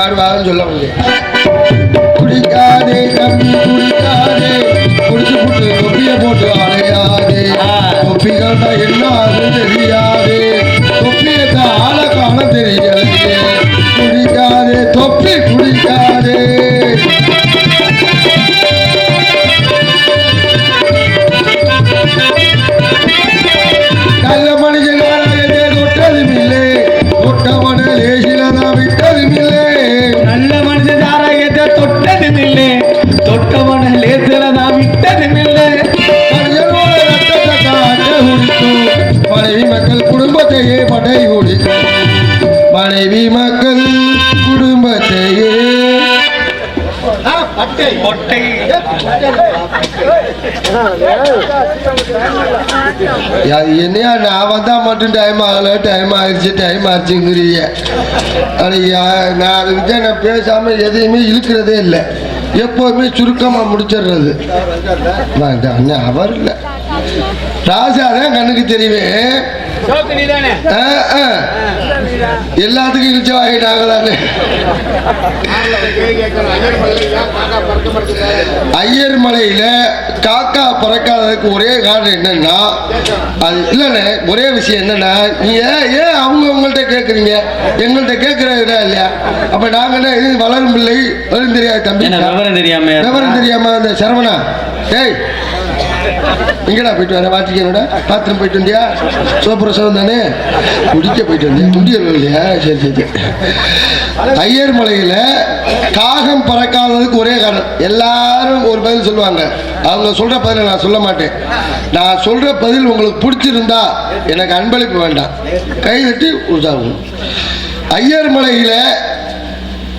பாடுவாங்கன்னு சொல்ல முடியும் குடிக்காதே தம்பி குடிக்காதே குடிச்சு போட்டு தொப்பிய போட்டு அலையாதே தொப்பிகள் கண்டா என்ன ஆகுன்னு தெரியாது. தொப்பியத்த ஆள காண தெரியலையே குடிக்காதே தொப்பி குடிக்காதே. மனைவி மக்கள் குடும்பத்தையே படை குடிக்கும் மனைவி மக்கள் குடும்பத்தையே. என்னையா நான் வந்தா மட்டும் டைம் ஆகல டைம் ஆயிடுச்சு டைம் ஆச்சுங்கிறீங்க நான் அதுக்கிட்ட நான் பேசாம எதையுமே இழுக்கிறதே இல்லை. எப்போவுமே சுருக்கமாக முடிச்சிடுறது. அவர் இல்லை ராஜா தான் கண்ணுக்கு ஆ. எல்லாத்துக்கும் இழிச்ச வாங்கிட்டாங்களான்னு ஐயர் மலையில காக்கா பறக்காததுக்கு ஒரே காரணம் என்னன்னா அது இல்லைண்ணே ஒரே விஷயம் என்னன்னா நீங்க ஏன் அவங்க உங்கள்கிட்ட கேட்குறீங்க எங்கள்கிட்ட கேட்கறதா இல்லையா? அப்ப நாங்க என்ன இது வளரும் பிள்ளை வரும் தெரியாது தம்பி. என்ன விவரம் தெரியாம விவரம் தெரியாம அந்த சரவணா. டேய் எங்கடா போயிட்டு வர வாத்திக்கனோட பாத்திரம் போயிட்டு வந்தியா? சோப்பிரசவம் தானே? குடிக்க போயிட்டு வந்தியா முடியல இல்லையா? சரி சரி ஐயர் மலையில காகம் பறக்காததுக்கு ஒரே காரணம். எல்லாரும் ஒரு பதில் சொல்லுவாங்க. அவங்க சொல்ற பதிலை நான் சொல்ல மாட்டேன். நான் சொல்ற பதில் உங்களுக்கு பிடிச்சிருந்தா எனக்கு அன்பளிப்பு வேண்டாம். கை வெட்டி உற்சாகம் ஐயர் மலையில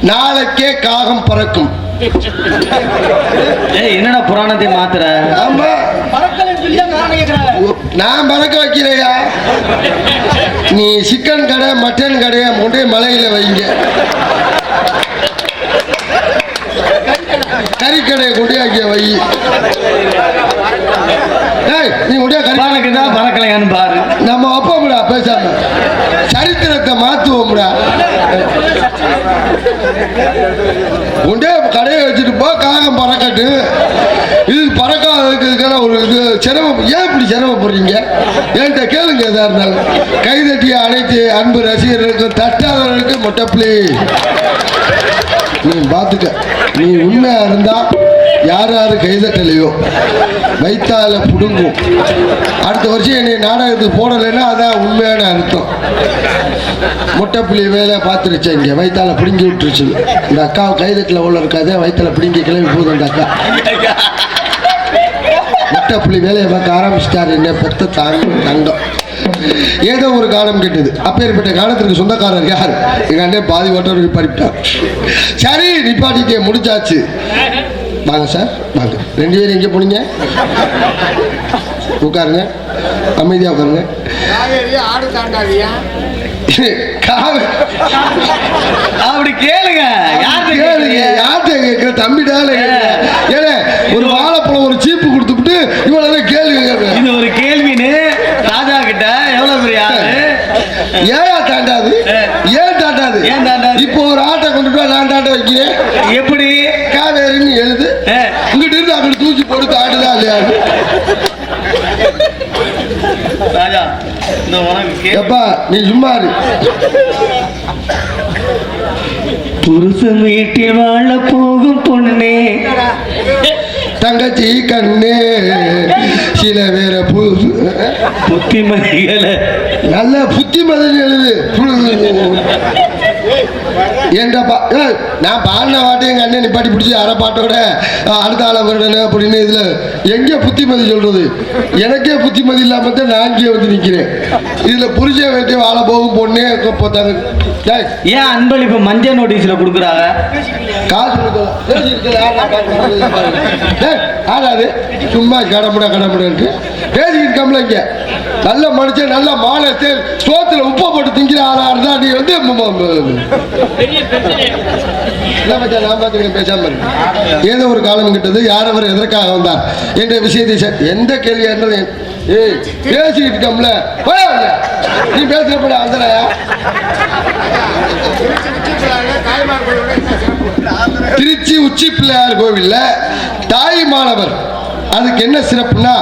நாளைக்கே காகம் பறக்கும். என்னடா புராணத்தை மாத்துற? ஆமா. நான் பறக்க வைக்கிறையா நீ சிக்கன் கடை மட்டன் கடையை முட்டை மலையில வைங்க. கறிக்கடையை கொண்டியாக்கிய வை. ஏய் நீ கொண்டியா கறி பறக்குதா பறக்கலையான்னு பாரு. நம்ம வைப்போம்டா பேசாம. சரித்திரத்தை மாத்துவோம்டா. உண்டே கடையை வச்சுட்டு போ காகம் பறக்கட்டு. இது பறக்காததுக்கு ஒரு இது சிரமம். ஏன் இப்படி சிரமப்படுறீங்க? என்கிட்ட கேளுங்க எதா இருந்தாலும். கைதட்டிய அனைத்து அன்பு ரசிகர்களுக்கும் தட்டாதவர்களுக்கு மொட்டப்பிளி நீ பார்த்துக்க நீ உண்மையாக இருந்தால் யார் யார் கைதட்டலையோ வைத்தால புடுங்கும். அடுத்த வருஷம் என்னை நாடகத்துக்கு போடலைன்னா அதான் உண்மையான அர்த்தம். முட்டைப்புள்ளி வேலை பார்த்துருச்சு இங்கே வயிற்றால பிடுங்கி விட்டுருச்சு. இந்த அக்கா கைதட்டில் உள்ள இருக்காதே வயிற்றில் பிடுங்கி கிளம்பி போதும் அந்த அக்கா. முட்டைப்புள்ளி வேலையை பார்க்க ஆரம்பிச்சிட்டாரு என்ன பெத்த தாங்க தங்கம். ஏதோ ஒரு காலம் கெட்டது. அப்பேற்பட்ட காலத்திற்கு சொந்தக்காரர் யார்? எங்க அண்ணன் பாதி ஓட்டம் நிப்பாட்டிட்டார் சரி நிப்பாட்டிட்டே முடிச்சாச்சு. வாங்க சார் வாங்க. ரெண்டு பேரும் எங்கே போனீங்க? உட்காருங்க. அமைதியாக உட்காருங்க. ஆடு தாண்டாதியா அப்படி கேளுங்க. யார்கிட்ட கேளுங்க. யார்கிட்ட கேட்குற தம்பிடால ஏன்னா ஒரு வாழைப்பழம் ஒரு சீப்பு கொடுத்துட்டு இவ்வளவு கேள்வி கேட்குறேன் இது ஒரு கேள்வின்னு ராஜா கிட்ட எவ்வளவு பெரிய ஆளு? ஏயா தாண்டாது? ஏன் தாண்டாது? ஏன் தாண்டாது? இப்போ ஒரு ஆட்டை கொண்டுட்டு வா, நான் தாண்ட வைக்கிறேன். எப்படி. இங்கிட்டு இருந்து அங்கிட்டு தூக்கி போட்டு தாண்டுதா இல்லையா? ராஜா இந்த உனக்கு எப்பா நீ சும்மா புருஷன் வீட்டில் வாழ போகும் பொண்ணே. தங்கச்சி கண்ணே சில வேற பு புத்திமதிகளை. நல்ல புத்திமதி எழுது. ஏன்டாப்பா ஏய், நான் பாடின பாட்டு எங்கள் அண்ணன் நிப்பாட்டி பிடிச்சி அரை பாட்டோட அடுத்த ஆளை வருடனே அப்படின்னு இதில் எங்கே புத்திமதி சொல்கிறது எனக்கே புத்திமதி இல்லாமல் தான் நான் இங்கே வந்து நிற்கிறேன் இதில் புரிஞ்ச வேண்டிய வாழ போகும் பொண்ணே டேய், ஏன் அன்பளிப்பு மஞ்சள் நோட்டீஸ்ல கொடுக்குறாங்க? காசு ஆடாது சும்மா கடமுடா கடமுடன்ட்டு பேசிக்கிட்டு கம்பளை இங்க. நல்ல மனுஷன் நல்ல மானத்தை சோத்துல உப்பை போட்டு திங்கிற ஆளா இருந்தா நீ வந்து பேசாம. ஏதோ ஒரு காலம் கிட்டது யார் அவர் எதற்காக வந்தார் என்ற விஷயத்தை எந்த கேள்வியா இருந்தாலும் ஏய் பேசிக்கிட்டு இருக்கோம்ல. நீ பேசுறப்பட வந்துடாயா? திருச்சி உச்சி பிள்ளையார் கோவில்ல தாய் மாணவர் அதுக்கு என்ன சிறப்புனா.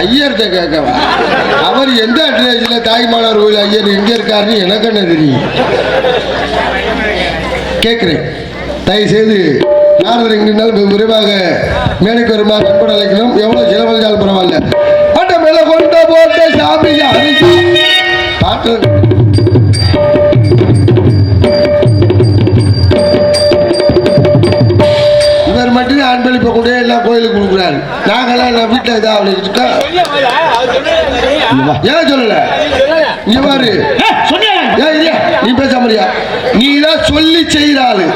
ஐயர்கிட்ட கேட்கவா அவர் எந்த அட்ரஸில் தாய்மானவர் கோயில் ஐயர் எங்கே இருக்காருன்னு எனக்கு என்ன தெரியும்? கேட்குறேன். தயவுசெய்து நாரதர் எங்கிருந்தாலும் வெகு விரைவாக மேடைக்கு வருமாறு அன்போடு அழைக்கணும் எவ்வளோ செலவழிஞ்சாலும் பரவாயில்ல. இதாக இருக்கா? ஏன் சொல்லல? இங்க பாரு. நீ பேசாமலியா நீ தான் சொல்லி செய்கிற ஆளு.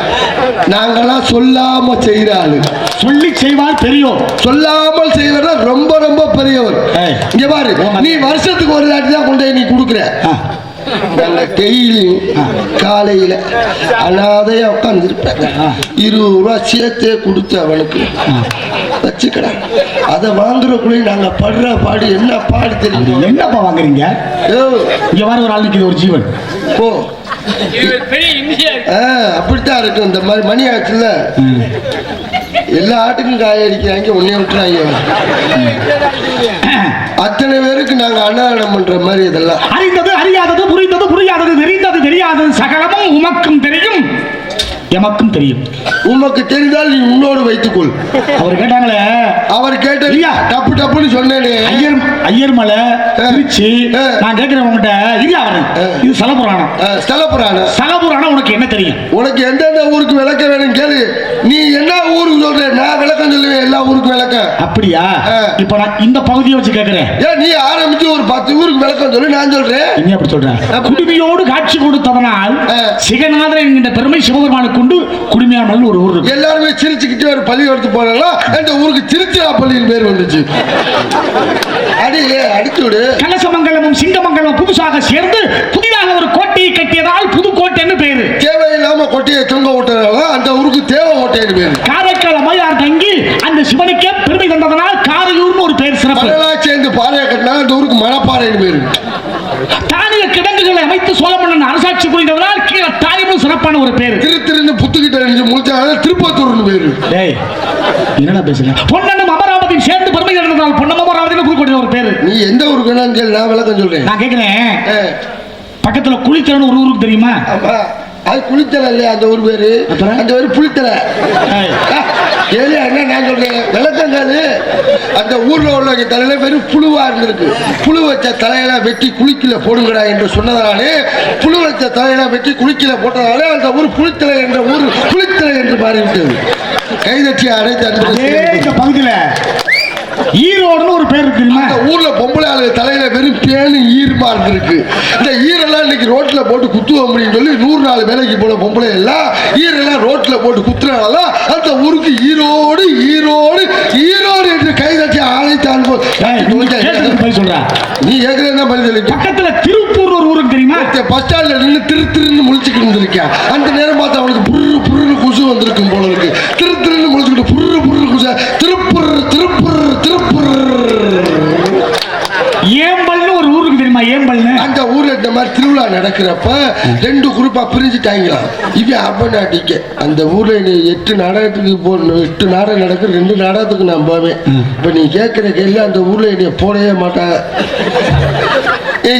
நாங்கெல்லாம் சொல்லாம செய்கிற ஆளு. சொல்லி செய்வார் பெரியோர். சொல்லாமல் செய்வத ரொம்ப ரொம்ப பெரியவர். இங்க பாரு. நீ வருஷத்துக்கு ஒரு தாட்டி தான் கொண்டு நீ கொடுக்குற. நாங்க டெய்லி காலையில அனாதையா உட்காந்துருப்பேன் இருபது ரூபா சேர்த்தே கொடுத்து அவனுக்கு. வச்சுக்கடா. அதை வாங்குறக்குள்ளே நாங்க படுற பாடு என்ன பாடு தெரியும்? என்னப்பா வாங்குறீங்க? ஏ, இங்க வர ஒரு ஆள் ஒரு ஜீவன். போ. ஆ, அப்படித்தான் இருக்கும். இந்த மாதிரி மணி ஆச்சுல்ல? எல்லா ஆட்டுக்கும் காய அடிக்கிறாங்க ஒன்னே விட்டுறாங்க அத்தனை பேருக்கு நாங்க அன்னதானம் பண்ற மாதிரி இதெல்லாம். அறிந்தது அறியாதது புரிந்தது புரியாதது தெரிந்தது தெரியாதது சகலமும் உமக்கும் தெரியும். எமக்கும் தெரியும். உமக்கு தெரிந்தால் நீ உன்னோடு வைத்துக்கொள். அவர் கேட்டாங்களே? அவர் கேட்ட ஐயா. டப்பு டப்புன்னு சொன்னேனே. ஐயர் ஐயர் மலை திருச்சி. நான் கேட்கிறேன் உங்ககிட்ட அவரன் ஆ. இது சலபுராணம். ஆ, ஸ்தல புராணம் சலபுராணம் உனக்கு என்ன தெரியும்? உனக்கு எந்தெந்த ஊருக்கு விளக்க வேணும் கேளு. நீ என்ன ஊருக்கு சொல்ற நான் விளக்கம் சொல்லுவேன் எல்லா ஊருக்கும் விளக்கம் அப்படியா. இப்ப நான் இந்த பகுதியை வச்சு கேட்கிறேன் ஏன் நீ ஆரம்பிச்சு ஒரு பத்து ஊருக்கு விளக்கம் சொல்லு நான் சொல்றேன். என்ன அப்படி சொல்றேன் குடுமையோடு காட்சி கொடுத்ததனால். சிகநாதன் என்கின்ற பெருமை சிவபெருமானுக்கு உண்டு குடுமையாமல் ஒரு ஊர் இருக்கு. எல்லாருமே சிரிச்சுக்கிட்டு ஒரு பள்ளி எடுத்து போனாங்களா அந்த ஊருக்கு திருச்சிராப்பள்ளியின் பேர் வந்துச்சு. அடி அடிச்சு விடு. கலசமங்கலமும் சிங்கமங்கலமும் புதுசாக சேர்ந்து புதிதாக ஒரு கோட்டையை கட்டியதால் புதுக்கோட்டைன்னு பேரு. தேவையில்லாம கொட்டையை தொங்க விட்டனால அந்த ஊருக்கு தேவை ஓட்டைன்னு பேரு. காரைக்கால் அம்மையார் தங்கி அந்த சிவனுக்கே பெருமை தந்ததனால் காரையூர்னு ஒரு பேர் சிறப்பு. சேர்ந்து பாறையை கட்டினா அந்த ஊருக்கு மணப்பாறைன்னு பேரு. தானிய கிடங்குகளை அமைத்து சோழமன்னன் அரசாட்சி புரிந்ததனால் கீழே தானியமும் சிறப்பான ஒரு பேர். திரு திருன்னு புத்துக்கிட்ட நினைச்சு முடிச்சாங்க திருப்பத்தூர்னு பேரு. டேய் என்னடா பேசுங்க பொன்னனும் அமராவதியும் சேர்ந்து பெருமை தந்ததால் பொன்னம் அமராவதினு புதுக்கோட்டை ஒரு பேரு. நீ எந்த ஊருக்கு வேணாலும் நான் விளக்கம் சொல்றேன். நான் கேட்கிறேன் பக்கத்துல குளித்தலன்னு ஒரு ஊருக்கு தெரியுமா? அது புளித்தலை இல்லையா? அந்த ஊர் பேரு? அந்த பேரு புளித்தலை. கேளு என்ன நான் சொல்றேன். விளக்கம் கேளு அந்த ஊர்ல உள்ளவங்க தலையில வெறும் புழுவா இருந்திருக்கு. புழு வச்ச தலையெல்லாம் வெட்டி குளிக்கல போடுங்கடா என்று சொன்னதனாலே புழு வச்ச தலையெல்லாம் வெட்டி குளிக்கல போட்டதாலே அந்த ஊர் புளித்தலை என்ற ஊர் புளித்தலை என்று மாறிவிட்டது. கைதட்டி அடைத்து இந்த பகுதியில ஈரோடுன்னு ஒரு பேர் இருக்கு தெரியுமா? இந்த ஊர்ல பொம்பளை ஆளுங்க தலையில வெறும் பேனு ஈரமா இருந்திருக்கு இந்த ஈரெல்லாம் இன்னைக்கு ரோட்ல போட்டு குத்துவ முடியும்னு சொல்லி நூறு நாலு வேலைக்கு போன பொம்பளை எல்லாம் ஈரெல்லாம் ரோட்ல போட்டு குத்துறனால அந்த ஊருக்கு ஈரோடு ஈரோடு ஈரோடு என்று கை தட்டி அழைத்தான் போ- ஏய், நீ நீ ஏற்கனவே பதில் சொல்லி பக்கத்துல திருப்பூர் ஒரு ஊருக்கு தெரியுமா? பஸ் ஸ்டாண்ட்ல நின்று திரு திருன்னு முழிச்சுக்கிட்டு இருந்திருக்கேன். அந்த நேரம் பார்த்து அவனுக்கு புரு புருன்னு குசு வந்திருக்கும் போல இருக்கு. திரு திருன்னு திருவிழா நடக்கிறப்ப ரெண்டு குரூப்பா பிரிஞ்சுட்டாங்களாம் இவன் அப்பன் அடிக்க அந்த ஊர்ல எட்டு நாடகத்துக்கு போடணும் எட்டு நாடகம் நடக்கு ரெண்டு நாடகத்துக்கு நான் போவேன். இப்ப நீ கேட்கிற கேள்வி அந்த ஊர்ல என்னை போடவே மாட்டாங்க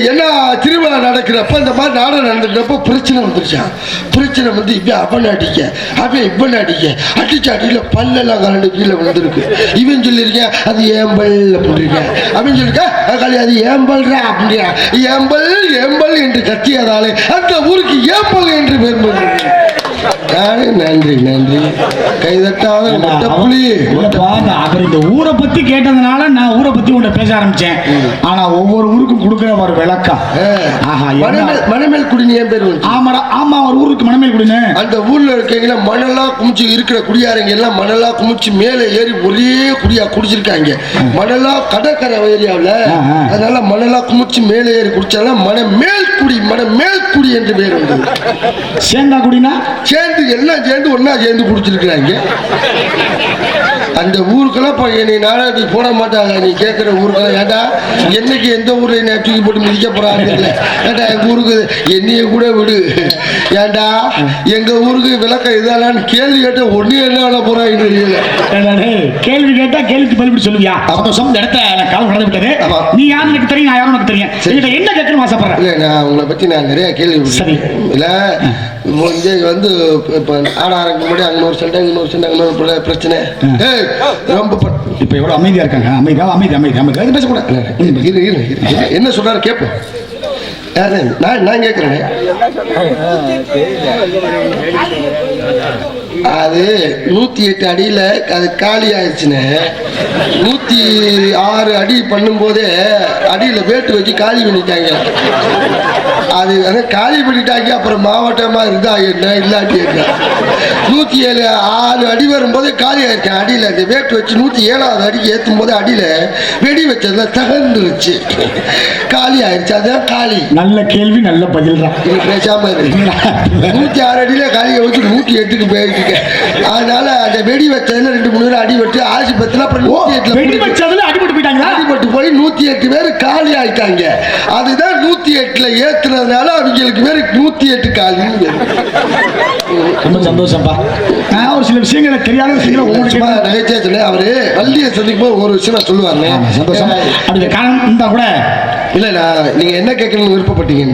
என்ன திருவிழா நடக்கிறப்ப இந்த மாதிரி நாடகம் நடந்துட்டப்போ பிரச்சனை வந்துருச்சான் பிரச்சனை வந்து இவன் அவன் அடிக்க அவன் இவன் அடிக்க அடிச்சு அடியில் பல்லெல்லாம் கரண்டு கீழே விழுந்திருக்கு. இவன் சொல்லியிருக்கேன் அது ஏம்பல் அப்படின்றிருக்கேன் அவன் சொல்லியிருக்கேன் அக்காளி அது ஏம்பல்ரா அப்படின்னா ஏம்பல் ஏம்பல் என்று கத்தியதாலே அந்த ஊருக்கு ஏம்பல் என்று பெருமை நன்றி நன்றி. கைதட்டாத மொட்டை புலி. இல்லப்பா, நான் அவர் இந்த ஊரை பத்தி கேட்டதுனால நான் ஊரை பத்தி உன்னை பேச ஆரம்பிச்சேன். ஆனா ஒவ்வொரு ஊருக்கும் கொடுக்கிற ஒரு விளக்கம். மணமேல் மணமேல் குடினி ஏன் பேர் ஆமாடா ஆமா ஒரு ஊருக்கு மணமேல் குடினு அந்த ஊர்ல இருக்கீங்களா மணலா குமிச்சு இருக்கிற குடியாரங்க எல்லாம் மணலா குமிச்சு மேலே ஏறி ஒரே குடியா குடிச்சிருக்காங்க. மணலா கடற்கரை ஏரியாவில். அதனால மணலா குமிச்சு மேலே ஏறி குடிச்சாலும் மன மேல் குடி மன மேல் குடி என்று பேர் வந்தது. சேந்தா குடினா? சேர்ந்து எல்லாம் சேர்ந்து ஒண்ணா சேர்ந்து குடிச்சிருக்கிறாங்க. அந்த ஊருக்கெல்லாம் இப்போ என்னை நாடகத்துக்கு போட மாட்டாங்க. நீ கேட்குற ஊருக்கெல்லாம் ஏண்டா? என்னைக்கு எந்த ஊரில் என்ன தூக்கி போட்டு மிதிக்க தெரியல. ஏண்டா எங்கள் ஊருக்கு? என்னைய கூட விடு. ஏண்டா எங்கள் ஊருக்கு விளக்கம் இதெல்லாம் கேள்வி கேட்ட ஒன்று என்ன பண்ண போறாங்கன்னு தெரியல. கேள்வி கேட்டா கேள்விக்கு பதில் சொல்லுவியா? சந்தோஷம். இந்த இடத்த காலம் கடந்து விட்டது. நீ யாரும் எனக்கு தெரியும் நான் யாரும் எனக்கு தெரியும். என்கிட்ட என்ன கேட்கணும்னு ஆசைப்படுறேன் இல்லை நான் உங்களை பற்றி நான் நிறைய கேள்வி சரி. இல்லை இங்கே வந்து இப்போ ஆடாரங்க முன்னாடி அங்கே ஒரு சண்டை இங்கே ஒரு சண்டை அங்கே பிரச்சனை ரொம்ப இப்ப எவ்வளவு அமைதியா இருக்காங்க அமைதியா அமைதி அமைதி அமைதி அது பேசக்கூடாது இரு, இரு. என்ன சொல்றாரு கேட்போம் நான் நான் கேட்குறேன் அது நூற்றி எட்டு அடியில் அது காலி ஆயிடுச்சுன்னு நூற்றி ஆறு அடி பண்ணும்போதே அடியில் வேட்டு வச்சு காலி பண்ணிட்டாங்க. அது வந்து காலி பண்ணிட்டாங்க அப்புறம் மாவட்டமாக இருந்தா என்ன இல்லாட்டி என்ன? நூற்றி ஏழு ஆறு அடி வரும்போது காலி ஆயிருக்கேன் அடியில் அந்த வேட்டு வச்சு நூற்றி ஏழாவது அடிக்கு ஏற்றும் போது அடியில் வெடி வச்சதுல தகர்ந்துருச்சு. காலி ஆயிடுச்சு அதுதான் காலி. நல்ல கேள்வி நல்ல பதில் தான் பேசாம இருக்கு நூத்தி ஆறு அடியில காலியை வச்சு நூத்தி எட்டுக்கு போயிருக்கீங்க. அதனால அந்த வெடி வச்சதுல ரெண்டு மூணு பேர் அடி வெட்டு ஆஸ்பத்திரியில அப்புறம் நூத்தி எட்டுல வெடி வச்சதுல அடிபட்டு போயிட்டாங்களா? அடிபட்டு போய் நூத்தி எட்டு பேர் காலி ஆயிட்டாங்க. அதுதான் நூத்தி எட்டுல ஏத்துனதுனால அவங்களுக்கு பேர் நூத்தி எட்டு பேரு. ரொம்ப சந்தோஷம்ப்பா. நான் ஒரு சில விஷயங்களை தெரியாத விஷயங்களை சும்மா உங்களுக்கு நகைச்சே சொன்னேன். அவரு வள்ளியை சந்திக்கும் போது ஒரு விஷயம் ஆமா, சந்தோஷம். அதுக்கு காரணம் இருந்தா கூட இல்லை நான் நீங்கள் என்ன கேட்கணும்னு விருப்பப்பட்டீங்க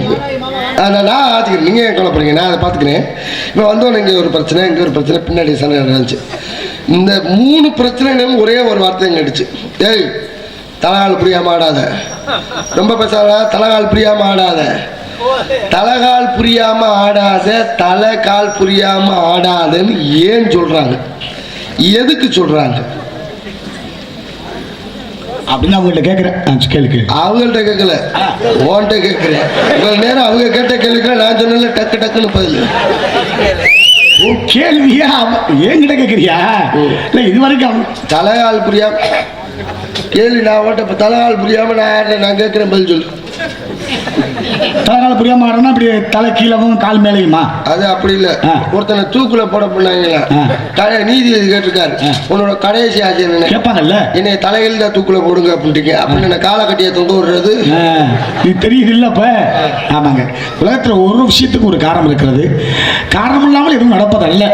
நான் நான் ஆச்சுக்கிறேன் நீங்கள் ஏன் கவலைப்படுறீங்க? நான் அதை பார்த்துக்கிறேன். இப்போ வந்தோன்னே இங்கே ஒரு பிரச்சனை இங்கே ஒரு பிரச்சனை பின்னாடி சண்டை நடந்துச்சு. இந்த மூணு பிரச்சனைகளும் ஒரே ஒரு வார்த்தை நடிச்சு ஏய் தலகால் புரியாம ஆடாத. ரொம்ப பேசாத தலகால் புரியாம ஆடாத. தலகால் புரியாம ஆடாத தலை கால் புரியாம ஆடாதன்னு ஏன் சொல்றாங்க? எதுக்கு சொல்றாங்க? அப்படின்னு அவங்கள்ட்ட கேட்குறேன். ஆ, கேளு கேளு. அவங்கள்ட்ட கேட்கல. ஓன்ட்ட கேட்கிறேன். இவ்வளவு நேரம் அவங்க கேட்ட கேள்விக்கு நான் சொன்னல டக்கு டக்குன்னு பதில். ஓ கேள்வியா? என்கிட்ட கேட்குறியா? இல்லை இது வரைக்கும் தலைகால் புரியாம கேள்வி நான் ஓட்ட தலைகால் புரியாம நான் நான் கேட்கிறேன் பதில் சொல்லு. தலைகால புரியாம ஆடுறா அப்படி தலை கீழவும் கால் மேலேயுமா? அது அப்படி இல்ல. ஒருத்தனை தூக்குல போட பண்ணாங்களா. கடை நீதிபதி கேட்டிருக்காரு. உன்னோட கடைசி என்ன? கேட்பாங்கல்ல? என்னை தலையில் தான் தூக்குல போடுங்க அப்படின்ட்டு அப்படின்னு என்ன காலை கட்டியை தொங்க விடுறது. இது தெரியுது இல்ல இப்ப ஆமாங்க. உலகத்துல ஒரு விஷயத்துக்கு ஒரு காரணம் இருக்கிறது. காரணம் இல்லாமல் எதுவும் நடப்பதல்ல.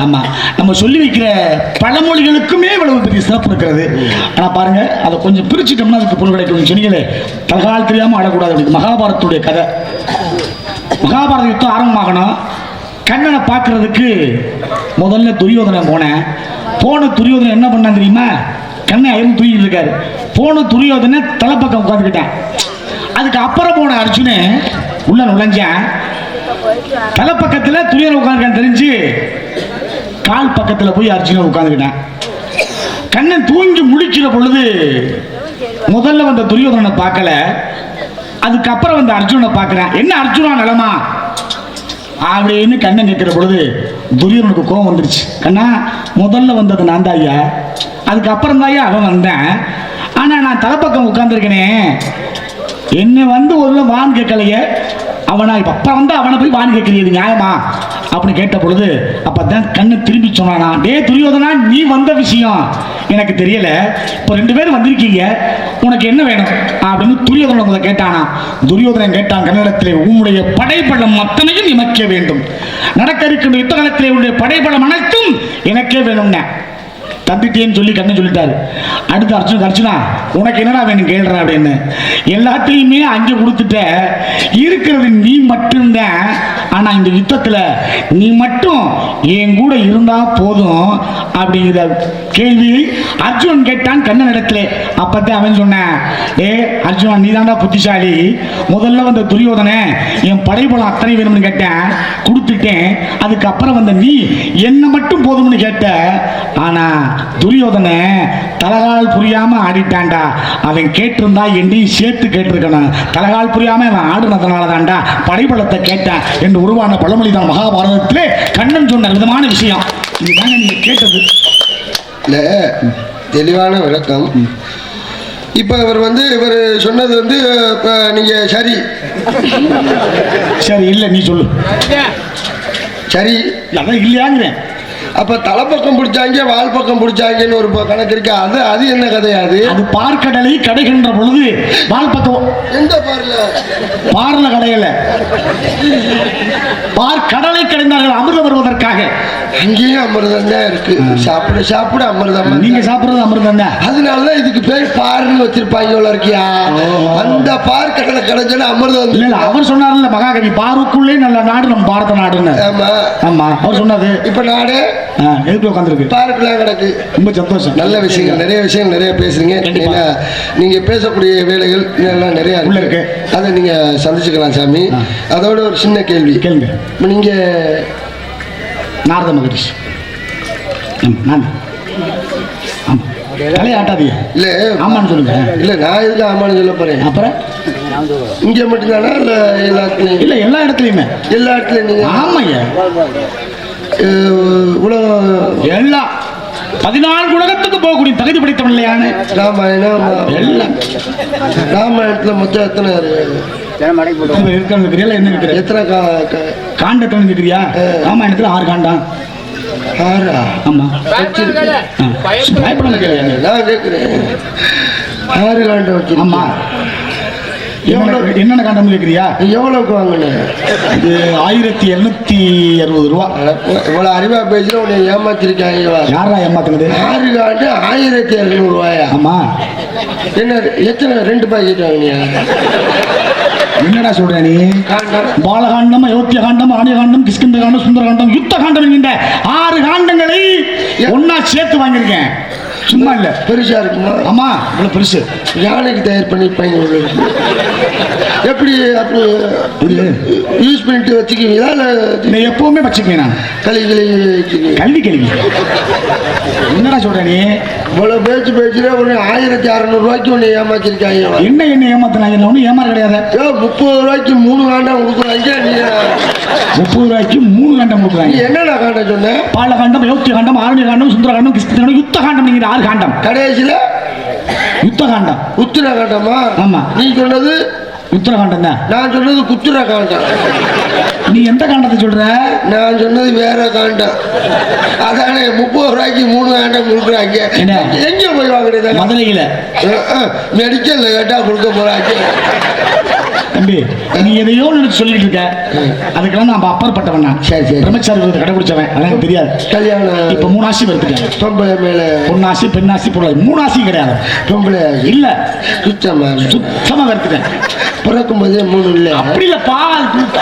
ஆமா. நம்ம சொல்லி வைக்கிற பழமொழிகளுக்குமே இவ்வளவு பெரிய சிறப்பு இருக்கிறது. ஆனா பாருங்க அதை கொஞ்சம் பிரிச்சுட்டோம்னா அதுக்கு பொருள் கிடைக்கும் சொன்னீங்களே. தலகால் தெரியாம ஆடக்கூடாது அப்படி மகாபாரத்துடைய கதை. மகாபாரத யுத்தம் ஆரம்பமாகணும். கண்ணனை பார்க்கறதுக்கு முதல்ல துரியோதனை போனேன். போன துரியோதனை என்ன பண்ணான் தெரியுமா? கண்ணை அயர்ந்து தூக்கிட்டு இருக்காரு. போன துரியோதனை தலைப்பக்கம் உட்காந்துக்கிட்டேன் அதுக்கு அப்புறம் போன அர்ஜுனு உள்ள நுழைஞ்சேன். தலைப்பக்கத்தில் துரியோதனை உட்காந்துருக்கான்னு தெரிஞ்சு கால் பக்கத்தில் போய் அர்ஜுனன் உட்காந்துக்கிட்டேன் கண்ணன் தூங்கி முழிக்கிற பொழுது முதல்ல வந்த துரியோதனை பார்க்கல. அதுக்கப்புறம் வந்து அர்ஜுனை பார்க்குறேன். என்ன அர்ஜுனா நிலமா? அப்படின்னு கண்ணன் கேட்குற பொழுது துரியனுக்கு கோவம் வந்துருச்சு. கண்ணா முதல்ல வந்தது நான் தான் ஐயா. அதுக்கப்புறம் தான் ஐயா அவன் வந்தேன். ஆனால் நான் தலைப்பக்கம் உட்காந்துருக்கனே என்னை வந்து ஒரு வான் கேட்கலையே. அவனா இப்போ அப்பா வந்து அவனை போய் வான் கேட்கறியது நியாயமா? அப்படின்னு கேட்ட பொழுது அப்போ தான் கண்ணு திரும்பி சொன்னானா டே துரியோதனா நீ வந்த விஷயம் எனக்கு தெரியல. இப்போ ரெண்டு பேரும் வந்திருக்கீங்க உனக்கு என்ன வேணும்? அப்படின்னு துரியோதனன் முதல்ல கேட்டானா. துரியோதனன் கேட்டான் கன்னடத்திலே உன்னுடைய படைபலம் அத்தனையும் இமைக்க வேண்டும். நடக்க இருக்கின்ற யுத்த காலத்திலே உன்னுடைய படைபலம் அனைத்தும் எனக்கே வேணும்னே. தந்துட்டேன்னு சொல்லி கண்ணன் சொல்லிட்டாரு. அடுத்து அர்ஜுன் அர்ச்சனா உனக்கு என்னடா வேணும்? கேள்றா அப்படின்னு. எல்லாத்தையுமே அங்கே கொடுத்துட்ட. இருக்கிறது நீ மட்டும்தான். ஆனா இந்த யுத்தத்துல நீ மட்டும் என் கூட இருந்தா போதும் அப்படிங்கிற கேள்வி அர்ஜுனன் கேட்டான் கண்ணன் இடத்துல அப்பத்தான் அவன் சொன்னான் ஏ அர்ஜுனா நீ தாண்டா புத்திசாலி. முதல்ல வந்த துரியோதனை என் படைபலம் அத்தனை வேணும்னு கேட்டேன். கொடுத்துட்டேன். அதுக்கப்புறம் வந்த நீ என்ன மட்டும் போதும்னு கேட்ட. ஆனா துரியோதனை தலகால் புரியாம ஆடிட்டான்டா. அவன் கேட்டிருந்தா என்னையும் சேர்த்து கேட்டிருக்கணும். தலகால் புரியாம அவன் ஆடுனதுனால தான்டா படைபலத்தை கேட்டான் என்று உருவான பழமொழி தான் மகாபாரதத்திலே கண்ணன் சொன்ன விதமான விஷயம். இதுதாங்க நீங்க கேட்டது. இல்ல தெளிவான விளக்கம். இப்போ இவர் வந்து இவர் சொன்னது வந்து இப்போ நீங்கள் சரி. சரி இல்லை நீ சொல்லு. சரி. அதான் இல்லையாங்கிறேன். அப்ப தலைப்பக்கம் பிடிச்சாங்க வால் பக்கம் பிடிச்சாங்கன்னு ஒரு கணக்கு இருக்கு. அது அது என்ன கதையாது அது? பார்க்கடலை கடைகின்ற பொழுது வால் பக்கம் எந்த பாருல? பார்ல கடையல. பார்க்கடலை கடைந்தார்கள் அமிர்தம் வருவதற்காக. அங்கேயும் அமிர்தம் தான் இருக்கு. சாப்பிட சாப்பிட அமிர்தம் நீங்க சாப்பிடுறது அமிர்தம் தான். அதனாலதான் இதுக்கு பேர் பாருன்னு வச்சிருப்பாங்க இருக்கியா? அந்த பார் கடலை கிடைச்சா அமிர்தம் இல்ல இல்ல அவர் சொன்னார்ல மகாகவி பாருக்குள்ளே நல்ல நாடு நம்ம பாரத நாடுன்னு. ஆமா. ஆமா அவர் சொன்னது. இப்ப நாடு? ஆ, எதுக்கு உட்காந்துருக்கு பார்க்கலாம் கிடக்கு. ரொம்ப சந்தோஷம். நல்ல விஷயங்கள் நிறைய விஷயங்கள் நிறைய பேசுறீங்க. நீங்க பேசக்கூடிய வேலைகள் இதெல்லாம் நிறைய உள்ள இருக்கு. அதை நீங்க சந்திச்சுக்கலாம் சாமி. அதோட ஒரு சின்ன கேள்வி. கேளுங்க. இப்ப நீங்க நாரத மகரிஷி. நான். ஆமா. தலையாட்டாதீங்க இல்ல. ஆமான்னு சொல்லுங்க. இல்ல நான் எதுக்கு ஆமான்னு சொல்ல போறேன்? அப்புறம்? இங்க மட்டும்தானா? இல்ல எல்லாத்துலயும் இல்ல எல்லா இடத்துலயுமே. எல்லா இடத்துலயும் ஆமாய்யா. உலகம் எல்லாம் பதினான்கு உலகத்துக்கு போகக்கூடிய தகுதி படைத்தவன் இல்லையானு? ராமாயணம் எல்லாம் ராமாயணத்துல மொத்தம் எத்தனை இருக்கு? இருக்கிறது இருக்கிறியா என்ன இருக்கிற எத்தனை கா- கா- காண்டத்தை இருக்கிறியா? ராமாயணத்துல ஆறு காண்டம் ஆறா? ஆமா. ஆ. பயப்படாம கேட்கிறேன் ஆறு காண்டம் வச்சு ஆமா என்னென்ன காண்டம் கேட்குறியா எவ்வளவுக்கு வாங்கினேன் இது ஆயிரத்தி எழுநூத்தி அறுபது ரூபா. இவ்வளவு அறிவா பேசுற உன்னை ஏமாத்திருக்காங்க யாரா ஏமாத்துனது? ஆறு காண்டு ஆயிரத்தி இரநூறு ரூபாயா? ஆமா. என்ன எத்தனை ரெண்டு பாக்கெட் வாங்கினியா? என்னடா சொல்ற நீ? காண்டம். பாலகாண்டம் அயோத்திய காண்டம் ஆணிய காண்டம் கிஷ்கிந்த காண்டம் சுந்தர காண்டம் யுத்த காண்டம் என்கின்ற ஆறு காண்டங்களை ஒன்னா சேர்த்து வாங்கியிருக்கேன். சும்மா இல்ல. பெருசா இருக்குமா? ஆமா இவ்வளவு பெருசு. யானைக்கு தயார் பண்ணிருப்பாங்க உள்ள இருக்கு. எப்படி அப்படி யூஸ் பண்ணிட்டு வச்சுக்குவீங்களா இல்ல நீ எப்பவுமே வச்சுக்குவேன் நான். களி வச்சுக்குவீங்க கல்வி கேள்வி என்னடா சொல்ற நீ? இவ்வளவு பேச்சு பேச்சுல உன்னை ஆயிரத்தி அறநூறு ரூபாய்க்கு உன்னை ஏமாத்திருக்காங்க என்ன என்ன ஏமாத்தினாங்க இல்லை ஒன்றும் ஏமாற கிடையாது. முப்பது ரூபாய்க்கு மூணு காண்டம் கொடுக்குறாங்க முப்பது ரூபாய்க்கு மூணு காண்டம் கொடுக்குறாங்க. என்னடா காண்டம் சொன்ன? பாலகாண்டம் அயோத்திய காண்டம் ஆரண்ய காண்டம் சுந்தர காண்டம் கிருஷ்ண காண்டம் யுத்த காண்டம் நீங்க ஆறு காண்டம்? கடைசியில யுத்த காண்டம் உத்திர காண்டமா ஆமா. நீ சொன்னது? உத்தர காண்டம் தான். நான் சொன்னது குத்துர காண்டம் நீ எந்த காண்டத்தை சொல்ற? நான் சொன்னது வேற காண்டம். அதானே முப்பது ரூபாய்க்கு மூணு காண்டம் கொடுக்குறாங்க? எங்க போய் வாங்குறது? மதுரையில. மெடிக்கல்ல கேட்டா கொடுக்க போறாங்க. தம்பி நீ எதையோ நினைச்சு சொல்லிட்டு இருக்க. அதுக்கெல்லாம் நான் அப்பாற்பட்டவன் நான். சரி, சரி. பிரம்மச்சாரி விரதத்தை கடைபிடிச்சவன் எனக்கு தெரியாது. இப்ப கல்யாணம் மூணு ஆசி வருத்துட்டேன் பொம்பளை மேல பொன்னாசி பெண்ணாசி பொருளாசி மூணு ஆசி கிடையாது. பொம்பளை இல்ல. சுத்தமா சுத்தமா வருத்துட்டேன் பிறக்கும் போதே மூணு இல்ல. அப்படி இல்லப்பா.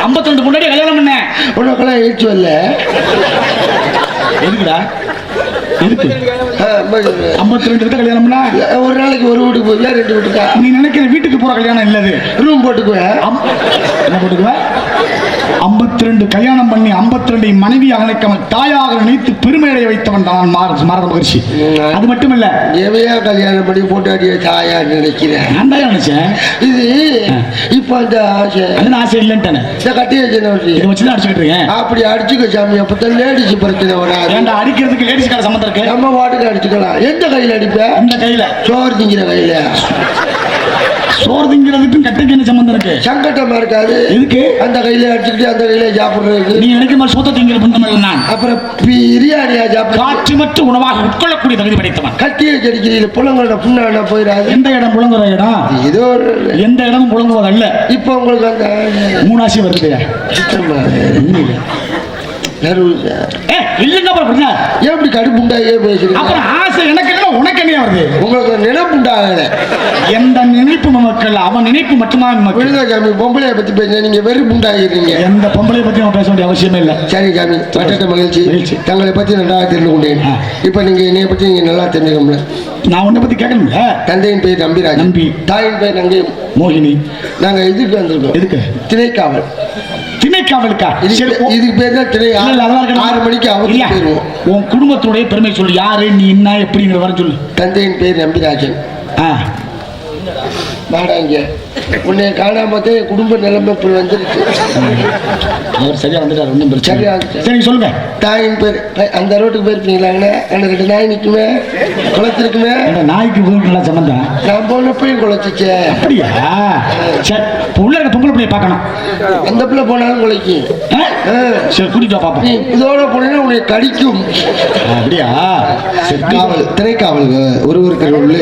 ஐம்பத்தி ரெண்டு முன்னாடி கல்யாணம் பண்ணேன். உனக்கெல்லாம் எழுச்சி வரல. எதுக்குடா? எதுக்கு? ஐம்பத்தி ரெண்டு கிட்ட கல்யாணம் பண்ணா ஒரு நாளைக்கு ஒரு வீட்டுக்கு போவியா ரெண்டு வீட்டுக்கா? நீ நினைக்கிற வீட்டுக்கு போற கல்யாணம் இல்லது. ரூம் போட்டுக்குவேன் என்ன போட்டுக்குவ? ஐம்பத்தி ரெண்டு கல்யாணம் பண்ணி ஐம்பத்தி ரெண்டு மனைவியாக நினைக்காமல் தாயாக நினைத்து பெருமையடைய வைத்தவன் தான் மார- மாரத மகர்ஷி. அது மட்டும் இல்ல எவையா கல்யாணம் பண்ணி போட்டாடிய தாயா நினைக்கிறேன் நான் தான் நினைச்சேன். இது இப்ப அந்த ஆசை. அது ஆசை இல்லைன்ட்டானே. கட்டி வச்சு இதை வச்சு தான் அடிச்சுக்கிட்டு இருக்கேன். அப்படி அடிச்சுக்க சாமி அப்பதான் லேடிஸ் பிரச்சனை வராது அடிக்கிறதுக்கு லேடிஸ் கடை சம்மந்தம் இருக்கு? நம்ம வாட்டுக்கு அடிச்சுக்கலாம் எந்த கையில அடிப்ப? இந்த கையில. சோறு திங்கிற கையில. சோறு திங்கிறதுக்கும் கட்டைக்கு என்ன சம்மந்தம் இருக்கு? சங்கட்டமா இருக்காது. எதுக்கு? அந்த கையில அடிச்சுக்கிட்டு அந்த கையில சாப்பிடுறது நீ நினைக்கிற மாதிரி சோத்த திங்கிற பந்தம் இல்லை நான். அப்புறம் பிரியாணியா சாப்பிடுறது? காற்று மற்றும் உணவாக உட்கொள்ளக்கூடிய தகுதி படைத்தவன். கட்டியை கடிக்கிறீங்க. புள்ளங்களோட புண்ணான போயிடாது. எந்த இடம் புழங்குற இடம்? ஏதோ ஒரு எந்த இடமும் புழங்குவதல்ல இப்போ உங்களுக்கு அந்த மூணாசி வருது. ஏ இல்லைங்க அப்புறம் அப்படின்னா. ஏன் இப்படி பேசுறீங்க? அப்புறம் ஆசை எனக்கு என்ன உனக்கு என்ன வருது? உங்களுக்கு நினைப்பு உண்டாகல எந்த நினைப்பு மக்கள் அவன் நினைப்பு நமக்கு விழுதா சாமி பொம்பளைய பத்தி பேசுங்க. நீங்க வெறுப்பு உண்டாகிறீங்க எந்த பொம்பளை பத்தி நம்ம பேச வேண்டிய அவசியமே இல்லை. சரி மகிழ்ச்சி. மகிழ்ச்சி. தங்களை பத்தி நன்றாக தெரிந்து கொண்டேன். இப்போ நீங்க என்னைய பத்தி நீங்க நல்லா தெரிஞ்சுக்கோம்ல நான் உன்னை பத்தி கேட்கணும்ல? தந்தையின் பெயர் நம்பிராஜ் நம்பி. தாயின் பெயர் நங்கை. மோகினி. நாங்க இதுக்கு வந்திருக்கோம். எதுக்கு? திணைக்காவல். திணைக்காவலுக்கா? இதுக்கு பேர் தான் இருக்கட்டும். ஆறு மணிக்கு அவருக்கு போயிருவோம் உன் குடும்பத்தினுடைய பெருமை சொல்லு. யாரு நீ என்ன எப்படிங்கிற வர சொல்லு. தந்தையின் பெயர் நம்பிராஜன் ஆ. வாடா இங்க. உன்னை காணாமத்தே என் குடும்ப நிலைமை இப்படி வந்துருச்சு அவர் சரியா வந்துட்டார் ஒன்றும் பிரச்சனை. சரி சொல்லுங்க தாயின் பேர் அந்த ரோட்டுக்கு போயிருப்பீங்களாங்கண்ணே அந்த ரெண்டு நாய் நிற்குமே குளத்திருக்குமே அந்த நாய்க்கு நல்லா சம்மந்தம் நான் பொண்ணப்பையும் குலைச்சிச்சே அப்படியா சரி உள்ள இருக்க பொம்பளை பிள்ளைய பார்க்கணும் அந்த பிள்ளை போனாலும் குலைக்கும். சரி கூட்டிட்டு வா பாப்போம் நீ இதோட போனா உன்னை கடிக்கும் அப்படியா சரி காவல் திரைக்காவல் ஒருவருக்கு உள்ளே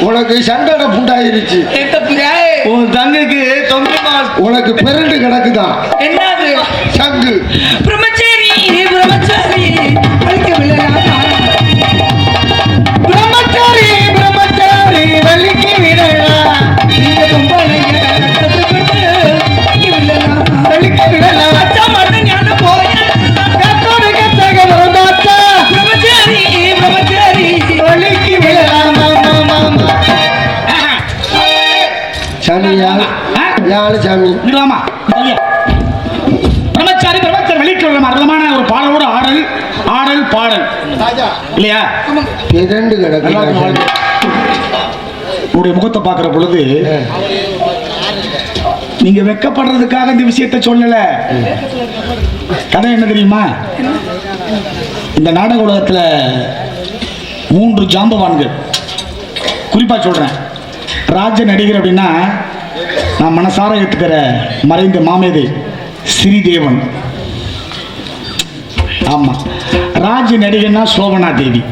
உனக்கு எந்த பிள்ளை? உன் தங்குக்கு உனக்கு பிறண்டு கிடக்குதான். என்னது? சங்கு. பிரம்மச்சாரி. முகத்தை பார்க்குற பொழுது நீங்க வெக்கப்படுறதுக்காக இந்த விஷயத்தை சொல்லலை. கதை என்ன தெரியுமா? இந்த நாடக உலகத்தில் மூன்று ஜாம்பவான்கள். குறிப்பாக சொல்றேன். ராஜ நடிகர் அப்படின்னா நான் மனசார ஏற்றுக்கிற மறைந்த மாமேதை ஸ்ரீதேவன். ஆமா. ராஜ நடிகன்னா சோபனா தேவி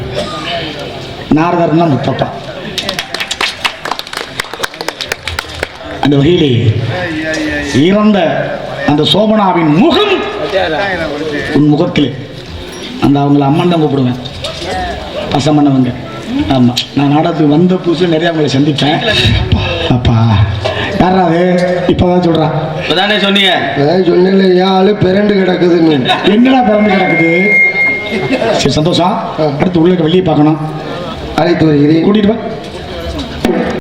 நாரதர்னா முத்தப்பா. அந்த வகையிலே இறந்த அந்த சோபனாவின் முகம் உன் முகத்திலே. அந்த அவங்கள அம்மன் தான் கூப்பிடுவேன். பசம் பண்ணவங்க ஆமாம் நான் நாடகத்துக்கு வந்த புதுசில் நிறைய அவங்களை சந்திப்பேன். அப்பா யாரா அது? இப்போதான் சொல்கிறான் இப்பதானே சொன்னீங்க. அதான் சொன்னேன்ல என் ஆளு பிறண்டு கிடக்குதுன்னு. என்னடா பிறந்து கிடக்குது? சரி சந்தோஷம். அடுத்து உள்ள வெளியே பார்க்கணும். அழைத்து வருகிறேன். கூட்டிட்டு வா.